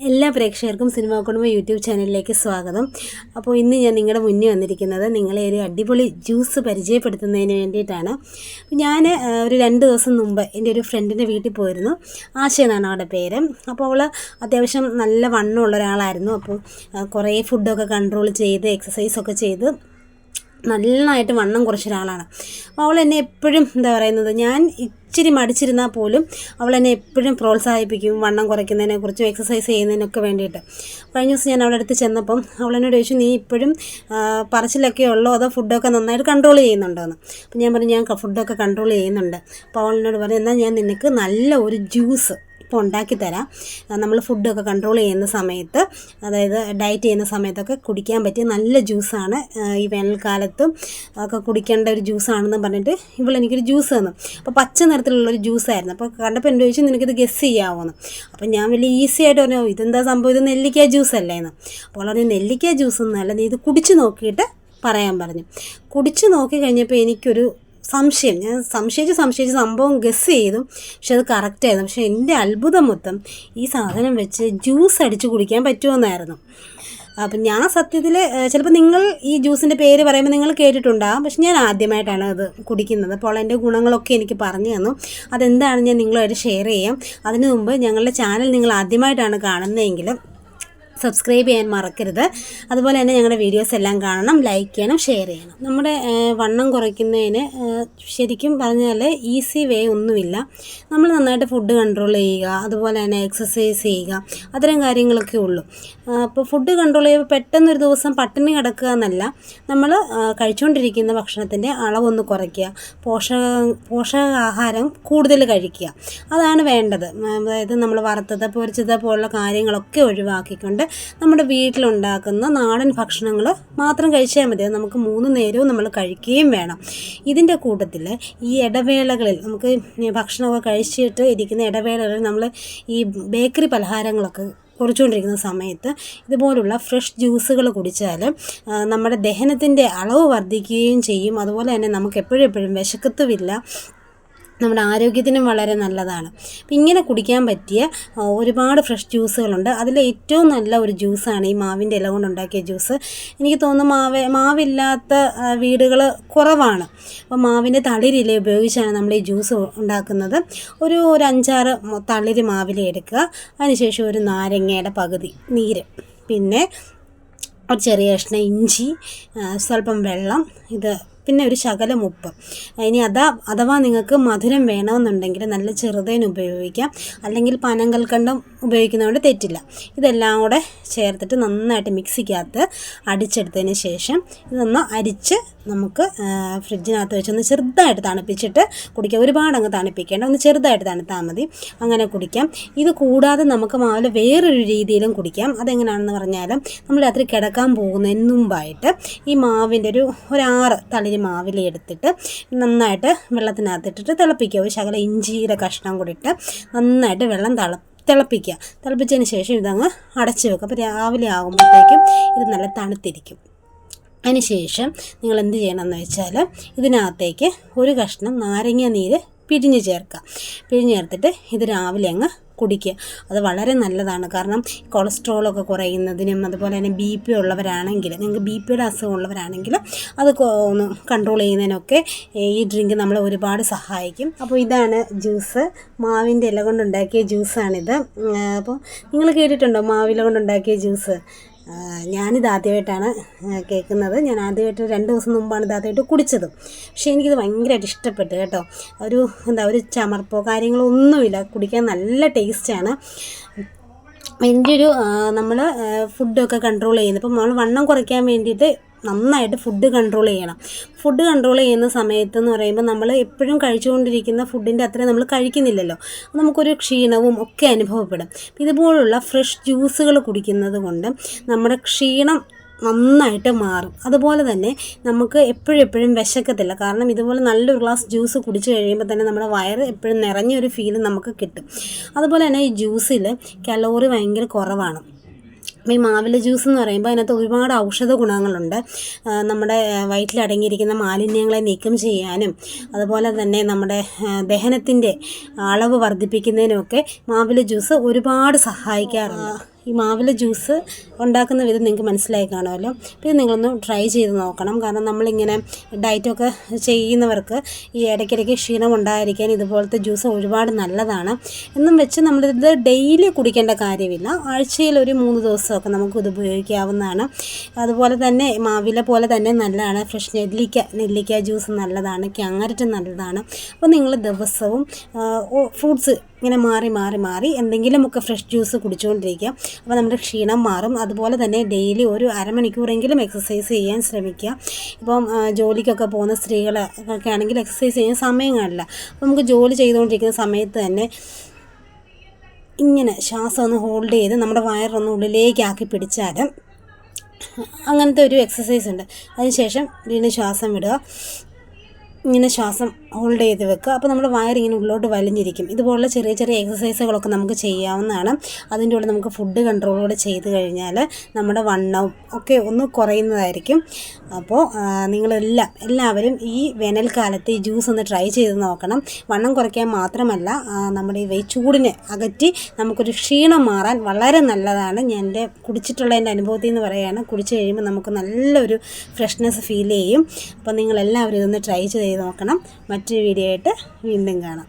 എല്ലാ പ്രേക്ഷകർക്കും സിനിമാ കുടുംബ യൂട്യൂബ് ചാനലിലേക്ക് സ്വാഗതം. അപ്പോൾ ഇന്ന് ഞാൻ നിങ്ങളുടെ മുന്നിൽ വന്നിരിക്കുന്നത് നിങ്ങളെ ഒരു അടിപൊളി ജ്യൂസ് പരിചയപ്പെടുത്തുന്നതിന് വേണ്ടിയിട്ടാണ്. ഞാൻ ഒരു രണ്ട് ദിവസം മുമ്പ് എന്റെ ഒരു ഫ്രണ്ടിന്റെ വീട്ടിൽ പോയിരുന്നു. ആശ എന്നാണ് അവളുടെ പേര്. അപ്പോൾ അവൾ അത്യാവശ്യം നല്ല വണ്ണമുള്ള ഒരാളായിരുന്നു. അപ്പോൾ കുറേ ഫുഡൊക്കെ കൺട്രോൾ ചെയ്ത് എക്സസൈസൊക്കെ ചെയ്ത് നന്നായിട്ട് വണ്ണം കുറച്ച ഒരാളാണ് അപ്പോൾ അവൾ എന്നെ എപ്പോഴും എന്താ പറയുന്നത് ഞാൻ ഇച്ചിരി മടിച്ചിരുന്നാൽ പോലും അവൾ എന്നെ എപ്പോഴും പ്രോത്സാഹിപ്പിക്കും വണ്ണം കുറയ്ക്കുന്നതിനെക്കുറിച്ചും എക്സസൈസ് ചെയ്യുന്നതിനൊക്കെ വേണ്ടിയിട്ട്. കഴിഞ്ഞ ദിവസം ഞാൻ അവളെ അടുത്ത് ചെന്നപ്പം അവൾ എന്നോട് ചോദിച്ചു നീ ഇപ്പോഴും പറച്ചിലൊക്കെ ഉള്ളോ അതോ ഫുഡൊക്കെ നന്നായിട്ട് കൺട്രോൾ ചെയ്യുന്നുണ്ടോ? എന്ന്. അപ്പം ഞാൻ പറഞ്ഞു ഞാൻ ഫുഡൊക്കെ കൺട്രോൾ ചെയ്യുന്നുണ്ട്. അപ്പോൾ അവൾ എന്നോട് പറഞ്ഞു എന്നാൽ ഞാൻ നിനക്ക് നല്ല ഒരു ജ്യൂസ് ഇപ്പോൾ ഉണ്ടാക്കി തരാം. നമ്മൾ ഫുഡൊക്കെ കൺട്രോൾ ചെയ്യുന്ന സമയത്ത് അതായത് ഡയറ്റ് ചെയ്യുന്ന സമയത്തൊക്കെ കുടിക്കാൻ പറ്റിയ നല്ല ജ്യൂസാണ് ഈ വേനൽക്കാലത്തും ഒക്കെ കുടിക്കേണ്ട ഒരു ജ്യൂസാണെന്ന് പറഞ്ഞിട്ട് ഇവൾ എനിക്കൊരു ജ്യൂസ് തന്നു. അപ്പോൾ പച്ച നിറത്തിലുള്ളൊരു ജ്യൂസായിരുന്നു അപ്പോൾ കണ്ടപ്പോൾ എന്റെ ചോദിച്ചു നിനക്കിത് ഗസ് ചെയ്യാവുമെന്ന് അപ്പോൾ ഞാൻ വലിയ ഈസി ആയിട്ട് പറഞ്ഞു ഇതെന്താ സംഭവം? ഇത് നെല്ലിക്ക ജ്യൂസ് അല്ലേ എന്ന് അപ്പോൾ അത് നെല്ലിക്ക ജ്യൂസ് എന്നല്ല നീ ഇത് കുടിച്ച് നോക്കിയിട്ട് പറയാൻ പറഞ്ഞു. കുടിച്ച് നോക്കി കഴിഞ്ഞപ്പോൾ എനിക്കൊരു സംശയം. ഞാൻ സംശയിച്ച് സംശയിച്ച് സംഭവം ഗസ് ചെയ്തു. പക്ഷെ അത് കറക്റ്റായിരുന്നു പക്ഷെ എന്റെ അത്ഭുതം മൊത്തം ഈ സാധനം വെച്ച് ജ്യൂസ് അടിച്ച് കുടിക്കാൻ പറ്റുമെന്നായിരുന്നു. അപ്പം ഞാൻ സത്യത്തിൽ ചിലപ്പോൾ നിങ്ങൾ ഈ ജ്യൂസിന്റെ പേര് പറയുമ്പോൾ നിങ്ങൾ കേട്ടിട്ടുണ്ടാകും പക്ഷെ ഞാൻ ആദ്യമായിട്ടാണ് അത് കുടിക്കുന്നത്. അപ്പോൾ അതിന്റെ ഗുണങ്ങളൊക്കെ എനിക്ക് പറഞ്ഞു തന്നു. അതെന്താണ് ഞാൻ നിങ്ങളുമായിട്ട് ഷെയർ ചെയ്യാം. അതിനു മുമ്പ് ഞങ്ങളുടെ ചാനൽ നിങ്ങൾ ആദ്യമായിട്ടാണ് കാണുന്നതെങ്കിൽ സബ്സ്ക്രൈബ് ചെയ്യാൻ മറക്കരുത്. അതുപോലെ തന്നെ ഞങ്ങളുടെ വീഡിയോസ് എല്ലാം കാണണം ലൈക്ക് ചെയ്യണം ഷെയർ ചെയ്യണം. നമ്മുടെ വണ്ണം കുറയ്ക്കുന്നതിന് ശരിക്കും പറഞ്ഞാൽ ഈസി വേ ഒന്നുമില്ല. നമ്മൾ നന്നായിട്ട് ഫുഡ് കൺട്രോൾ ചെയ്യുക അതുപോലെ തന്നെ എക്സസൈസ് ചെയ്യുക അത്തരം കാര്യങ്ങളൊക്കെ ഉള്ളൂ. അപ്പോൾ ഫുഡ് കൺട്രോൾ ചെയ്യുമ്പോൾ പെട്ടെന്നൊരു ദിവസം പട്ടിണി കിടക്കുക എന്നല്ല നമ്മൾ കഴിച്ചുകൊണ്ടിരിക്കുന്ന ഭക്ഷണത്തിന്റെ അളവൊന്ന് കുറയ്ക്കുക പോഷക പോഷകാഹാരം കൂടുതൽ കഴിക്കുക. അതാണ് വേണ്ടത്. അതായത് നമ്മൾ വറുത്തത് പൊരിച്ചത് പോലുള്ള കാര്യങ്ങളൊക്കെ ഒഴിവാക്കിക്കൊണ്ട് നമ്മുടെ വീട്ടിലുണ്ടാക്കുന്ന നാടൻ ഭക്ഷണങ്ങൾ മാത്രം കഴിച്ചാൽ മതി. നമുക്ക് മൂന്ന് നേരവും നമ്മൾ കഴിക്കുകയും വേണം. ഇതിന്റെ കൂട്ടത്തിൽ ഈ ഇടവേളകളിൽ നമുക്ക് ഭക്ഷണമൊക്കെ കഴിച്ചിട്ട് ഇരിക്കുന്ന ഇടവേളകളിൽ നമ്മൾ ഈ ബേക്കറി പലഹാരങ്ങളൊക്കെ കുറിച്ചുകൊണ്ടിരിക്കുന്ന സമയത്ത് ഇതുപോലുള്ള ഫ്രഷ് ജ്യൂസുകൾ കുടിച്ചാൽ നമ്മുടെ ദഹനത്തിന്റെ അളവ് വർദ്ധിക്കുകയും ചെയ്യും. അതുപോലെ തന്നെ നമുക്ക് എപ്പോഴും എപ്പോഴും വിശക്കത്തുമില്ല. നമ്മുടെ ആരോഗ്യത്തിനും വളരെ നല്ലതാണ്. ഇങ്ങനെ കുടിക്കാൻ പറ്റിയ ഒരുപാട് ഫ്രഷ് ജ്യൂസുകളുണ്ട് അതിൽ ഏറ്റവും നല്ല ഒരു ജ്യൂസാണ് ഈ മാവിന്റെ ഇല കൊണ്ടുണ്ടാക്കിയ ജ്യൂസ് എനിക്ക് തോന്നുന്നു മാവ് മാവില്ലാത്ത വീടുകൾ കുറവാണ്. അപ്പോൾ മാവിന്റെ തളിരില ഉപയോഗിച്ചാണ് നമ്മൾ ഈ ജ്യൂസ് ഉണ്ടാക്കുന്നത്. ഒരു ഒരു അഞ്ചാറ് തളിര് മാവില എടുക്കുക. അതിനുശേഷം ഒരു നാരങ്ങയുടെ പകുതി നീര്. പിന്നെ ഒരു ചെറിയ കഷ്ണം ഇഞ്ചി സ്വല്പം വെള്ളം ഇത് പിന്നെ ഒരു ശകലം ഉപ്പ്. ഇനി അതാ അഥവാ നിങ്ങൾക്ക് മധുരം വേണമെന്നുണ്ടെങ്കിൽ നല്ല ചെറുതേൻ ഉപയോഗിക്കാം. അല്ലെങ്കിൽ പനങ്കൽക്കണ്ടം ഉപയോഗിക്കുന്നതുകൊണ്ട് തെറ്റില്ല. ഇതെല്ലാം കൂടെ ചേർത്തിട്ട് നന്നായിട്ട് മിക്സിക്കകത്ത് അടിച്ചെടുത്തതിന് ശേഷം ഇതൊന്ന് അരിച്ച് നമുക്ക് ഫ്രിഡ്ജിനകത്ത് വെച്ചൊന്ന് ചെറുതായിട്ട് തണുപ്പിച്ചിട്ട് കുടിക്കാം. ഒരുപാട് അങ്ങ് തണുപ്പിക്കേണ്ട. ഒന്ന് ചെറുതായിട്ട് തണുത്താൽ മതി. അങ്ങനെ കുടിക്കാം. ഇത് കൂടാതെ നമുക്ക് മാവിൽ വേറൊരു രീതിയിലും കുടിക്കാം. അതെങ്ങനെയാണെന്ന് പറഞ്ഞാൽ നമ്മൾ രാത്രി കിടക്കാൻ പോകുന്നതിന് മുമ്പായിട്ട് ഈ മാവിന്റെ ഒരു ഒരാറ് തളിരി മാവില എടുത്തിട്ട് നന്നായിട്ട് വെള്ളത്തിനകത്തിട്ടിട്ട് തിളപ്പിക്കുക. ഒരു ശകല ഇഞ്ചിയുടെ കഷ്ണം കൂടി ഇട്ട് നന്നായിട്ട് വെള്ളം തിള തിളപ്പിക്കുക. തിളപ്പിച്ചതിന് ശേഷം ഇതങ്ങ് അടച്ചു വെക്കുക. അപ്പോൾ രാവിലെ ആകുമ്പോഴത്തേക്കും ഇത് നല്ല തണുത്തിരിക്കും. അതിനുശേഷം നിങ്ങൾ എന്ത് ചെയ്യണം എന്ന് വെച്ചാൽ ഇതിനകത്തേക്ക് ഒരു കഷ്ണം നാരങ്ങ നീര് പിഴിഞ്ഞ് ചേർക്കുക. പിഴിഞ്ഞ് ചേർത്തിട്ട് ഇത് രാവിലെ അങ്ങ് കുടിക്കുക. അത് വളരെ നല്ലതാണ്. കാരണം കൊളസ്ട്രോളൊക്കെ കുറയുന്നതിനും അതുപോലെ തന്നെ ബി പി ഉള്ളവരാണെങ്കിൽ നിങ്ങൾക്ക് ബി പിയുടെ അസുഖമുള്ളവരാണെങ്കിൽ അത് ഒന്ന് കൺട്രോൾ ചെയ്യുന്നതിനൊക്കെ ഈ ഡ്രിങ്ക് നമ്മളെ ഒരുപാട് സഹായിക്കും. അപ്പോൾ ഇതാണ് ജ്യൂസ് മാവിന്റെ ഇല കൊണ്ടുണ്ടാക്കിയ ജ്യൂസാണിത് അപ്പോൾ നിങ്ങൾ കേട്ടിട്ടുണ്ടോ മാവില കൊണ്ടുണ്ടാക്കിയ ജ്യൂസ് ഞാനിത് ആദ്യമായിട്ടാണ് കേൾക്കുന്നത്. ഞാൻ ആദ്യമായിട്ട് രണ്ട് ദിവസം മുമ്പാണ് ഇത് ആദ്യമായിട്ട് കുടിച്ചത്. പക്ഷേ എനിക്കിത് ഭയങ്കരമായിട്ട് ഇഷ്ടപ്പെട്ടു കേട്ടോ. ഒരു എന്താ ഒരു ചമർപ്പോ കാര്യങ്ങളോ ഒന്നുമില്ല. കുടിക്കാൻ നല്ല ടേസ്റ്റാണ്. എന്റെ ഒരു നമ്മൾ ഫുഡൊക്കെ കൺട്രോൾ ചെയ്യുന്നത്. ഇപ്പം നമ്മൾ വണ്ണം കുറയ്ക്കാൻ വേണ്ടിയിട്ട് നന്നായിട്ട് ഫുഡ് കൺട്രോൾ ചെയ്യണം. ഫുഡ് കൺട്രോൾ ചെയ്യുന്ന സമയത്ത് എന്ന് പറയുമ്പോൾ നമ്മൾ എപ്പോഴും കഴിച്ചുകൊണ്ടിരിക്കുന്ന ഫുഡിന്റെ അത്രയും നമ്മൾ കഴിക്കുന്നില്ലല്ലോ. നമുക്കൊരു ക്ഷീണവും ഒക്കെ അനുഭവപ്പെടും. ഇതുപോലുള്ള ഫ്രഷ് ജ്യൂസുകൾ കുടിക്കുന്നത് കൊണ്ട് നമ്മുടെ ക്ഷീണം നന്നായിട്ട് മാറും. അതുപോലെ തന്നെ നമുക്ക് എപ്പോഴെപ്പോഴും എപ്പോഴും വിശക്കത്തില്ല. കാരണം ഇതുപോലെ നല്ലൊരു ഗ്ലാസ് ജ്യൂസ് കുടിച്ച് കഴിയുമ്പോൾ തന്നെ നമ്മുടെ വയറ് എപ്പോഴും നിറഞ്ഞൊരു ഫീൽ നമുക്ക് കിട്ടും. അതുപോലെ തന്നെ ഈ ജ്യൂസിൽ കലോറി ഭയങ്കര കുറവാണ്. ഈ മാവില ജ്യൂസ് എന്ന് പറയുമ്പോൾ അതിനകത്ത് ഒരുപാട് ഔഷധ ഗുണങ്ങളുണ്ട്. നമ്മുടെ വയറ്റിൽ അടങ്ങിയിരിക്കുന്ന മാലിന്യങ്ങളെ നീക്കം ചെയ്യാനും അതുപോലെ തന്നെ നമ്മുടെ ദഹനത്തിന്റെ അളവ് വർദ്ധിപ്പിക്കുന്നതിനുമൊക്കെ മാവില ജ്യൂസ് ഒരുപാട് സഹായിക്കാറുണ്ട്. ഈ മാവിലെ ജ്യൂസ് ഉണ്ടാക്കുന്ന വിധം നിങ്ങൾക്ക് മനസ്സിലായി കാണുമല്ലോ. അപ്പോൾ ഇത് നിങ്ങളൊന്ന് ട്രൈ ചെയ്ത് നോക്കണം. കാരണം നമ്മളിങ്ങനെ ഡയറ്റൊക്കെ ചെയ്യുന്നവർക്ക് ഈ ഇടയ്ക്കിടയ്ക്ക് ക്ഷീണം ഉണ്ടായിരിക്കാൻ ഇതുപോലത്തെ ജ്യൂസ് ഒരുപാട് നല്ലതാണ്. എന്നും വെച്ച് നമ്മളിത് ഡെയിലി കുടിക്കേണ്ട കാര്യമില്ല. ആഴ്ചയിൽ ഒരു മൂന്ന് ദിവസമൊക്കെ നമുക്ക് ഇത് ഉപയോഗിക്കാവുന്നതാണ്. അതുപോലെ തന്നെ മാവില പോലെ തന്നെ നല്ലതാണ്. ഫ്രഷ് നെല്ലിക്ക നെല്ലിക്ക ജ്യൂസ് നല്ലതാണ്. ക്യാരറ്റ് നല്ലതാണ്. അപ്പോൾ നിങ്ങൾ ദിവസവും ഫ്രൂട്ട്സ് ഇങ്ങനെ മാറി മാറി മാറി എന്തെങ്കിലുമൊക്കെ ഫ്രഷ് ജ്യൂസ് കുടിച്ചുകൊണ്ടിരിക്കുക. അപ്പോൾ നമ്മുടെ ക്ഷീണം മാറും. അതുപോലെ തന്നെ ഡെയിലി ഒരു അരമണിക്കൂറെങ്കിലും എക്സസൈസ് ചെയ്യാൻ ശ്രമിക്കുക. ഇപ്പം ജോലിക്കൊക്കെ പോകുന്ന സ്ത്രീകൾ ഒക്കെ ആണെങ്കിൽ എക്സസൈസ് ചെയ്യാൻ സമയം കാണില്ല. അപ്പോൾ നമുക്ക് ജോലി ചെയ്തുകൊണ്ടിരിക്കുന്ന സമയത്ത് തന്നെ ഇങ്ങനെ ശ്വാസം ഒന്ന് ഹോൾഡ് ചെയ്ത് നമ്മുടെ വയറൊന്ന് ഉള്ളിലേക്കാക്കി പിടിച്ചാൽ അങ്ങനത്തെ ഒരു എക്സസൈസ് ഉണ്ട്. അതിനുശേഷം വീണ്ടും ശ്വാസം വിടുക. ഇങ്ങനെ ശ്വാസം ഹോൾഡ് ചെയ്ത് വെക്കുക. അപ്പോൾ നമ്മുടെ വയറിങ്ങനെ ഉള്ളിലോട്ട് വലിഞ്ഞിരിക്കും. ഇതുപോലുള്ള ചെറിയ ചെറിയ എക്സസൈസുകളൊക്കെ നമുക്ക് ചെയ്യാവുന്നതാണ്. അതിന്റെ കൂടെ നമുക്ക് ഫുഡ് കൺട്രോളോടെ ചെയ്ത് കഴിഞ്ഞാൽ നമ്മുടെ വണ്ണവും ഒക്കെ ഒന്ന് കുറയുന്നതായിരിക്കും. അപ്പോൾ നിങ്ങളെല്ലാം എല്ലാവരും ഈ വേനൽക്കാലത്ത് ഈ ജ്യൂസ് ഒന്ന് ട്രൈ ചെയ്ത് നോക്കണം. വണ്ണം കുറയ്ക്കാൻ മാത്രമല്ല നമ്മുടെ ഈ ചൂടിനെ അകറ്റി നമുക്കൊരു ക്ഷീണം മാറാൻ വളരെ നല്ലതാണ്. ഞാൻ എന്റെ കുടിച്ചിട്ടുള്ള എന്റെ അനുഭവത്തിൽ നിന്ന് പറയുകയാണ്. കുടിച്ച് കഴിയുമ്പോൾ നമുക്ക് നല്ലൊരു ഫ്രഷ്നെസ് ഫീൽ ചെയ്യും. അപ്പോൾ നിങ്ങളെല്ലാവരും ഇതൊന്ന് ട്രൈ ചെയ്ത് നോക്കണം. മറ്റൊരു വീഡിയോ ആയിട്ട് വീണ്ടും കാണാം.